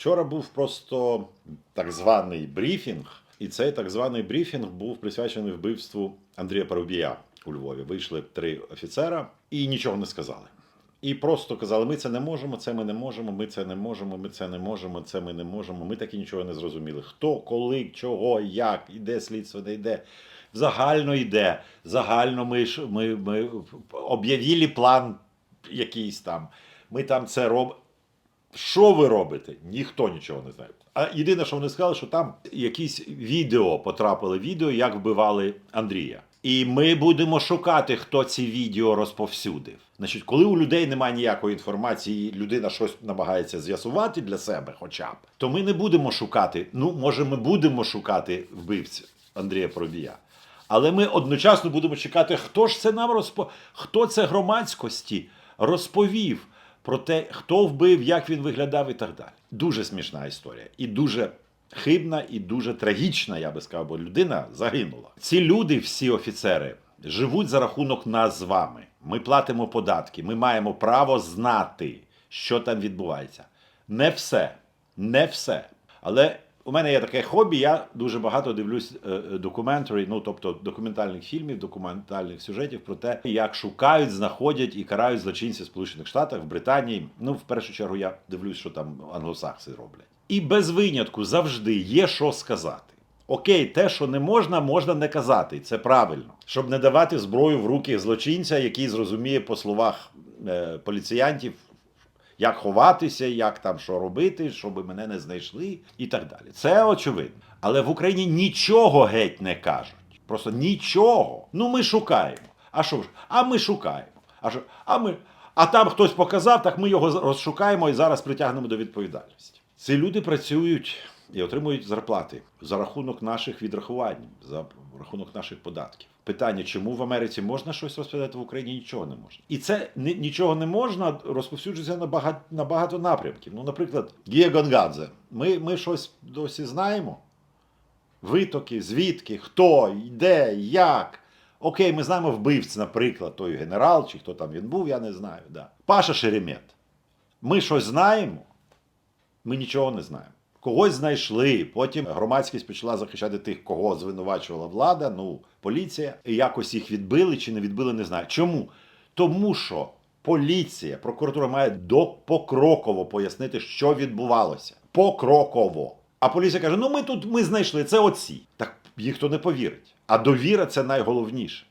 Вчора був просто так званий брифінг, і цей так званий брифінг був присвячений вбивству Андрія Парубія у Львові. Вийшли три офіцера і нічого не сказали. І просто казали: ми це не можемо, це ми не можемо, ми це не можемо, ми це не можемо, це ми не можемо. Ми так і нічого не зрозуміли. Хто, коли, чого, як, іде слідство, не йде. Загально йде. Загально ми ми, ми об'явили план якийсь там. Ми там це робимо. Що ви робите? Ніхто нічого не знає. А єдине, що вони сказали, що там якісь відео потрапили відео, як вбивали Андрія. І ми будемо шукати, хто ці відео розповсюдив. Значить, коли у людей немає ніякої інформації, людина щось намагається з'ясувати для себе, хоча б, то ми не будемо шукати. Ну, може, ми будемо шукати вбивців Андрія Пробія. Але ми одночасно будемо чекати, хто ж це нам розпо... хто це громадськості розповів про те, хто вбив, як він виглядав і так далі. Дуже смішна історія. І дуже хибна, і дуже трагічна, я би сказав, бо людина загинула. Ці люди, всі офіцери, живуть за рахунок нас з вами. Ми платимо податки, ми маємо право знати, що там відбувається. Не все, не все. Але у мене є таке хобі, я дуже багато дивлюсь документарі, ну тобто документальних фільмів, документальних сюжетів про те, як шукають, знаходять і карають злочинців Сполучених Штатах, в Британії. Ну, в першу чергу, я дивлюсь, що там англосакси роблять. І без винятку завжди є що сказати. Окей, те, що не можна, можна не казати, це правильно, щоб не давати зброю в руки злочинця, який зрозуміє по словах е, поліціянтів, як ховатися, як там що робити, щоб мене не знайшли, і так далі. Це очевидно. Але в Україні нічого геть не кажуть. Просто нічого. Ну ми шукаємо. А що ж? А ми шукаємо. А що? А ми. А там хтось показав, так ми його розшукаємо і зараз притягнемо до відповідальності. Ці люди працюють і отримують зарплати за рахунок наших відрахувань, за рахунок наших податків. Питання, чому в Америці можна щось розповідати в Україні нічого не можна. І це нічого не можна розповсюджується на багато, на багато напрямків. Ну, наприклад, Гія Гонгадзе. Ми, ми щось досі знаємо. Витоки, звідки, хто, де, як. Окей, ми знаємо вбивць, наприклад, той генерал, чи хто там він був, я не знаю. Да. Паша Шеремет. Ми щось знаємо, ми нічого не знаємо. Когось знайшли, потім громадськість почала захищати тих, кого звинувачувала влада, ну, поліція, і якось їх відбили чи не відбили, не знаю. Чому? Тому що поліція, прокуратура має до покроково пояснити, що відбувалося. Покроково. А поліція каже: ну ми тут ми знайшли, це оці. Так їх то не повірить. А довіра це найголовніше.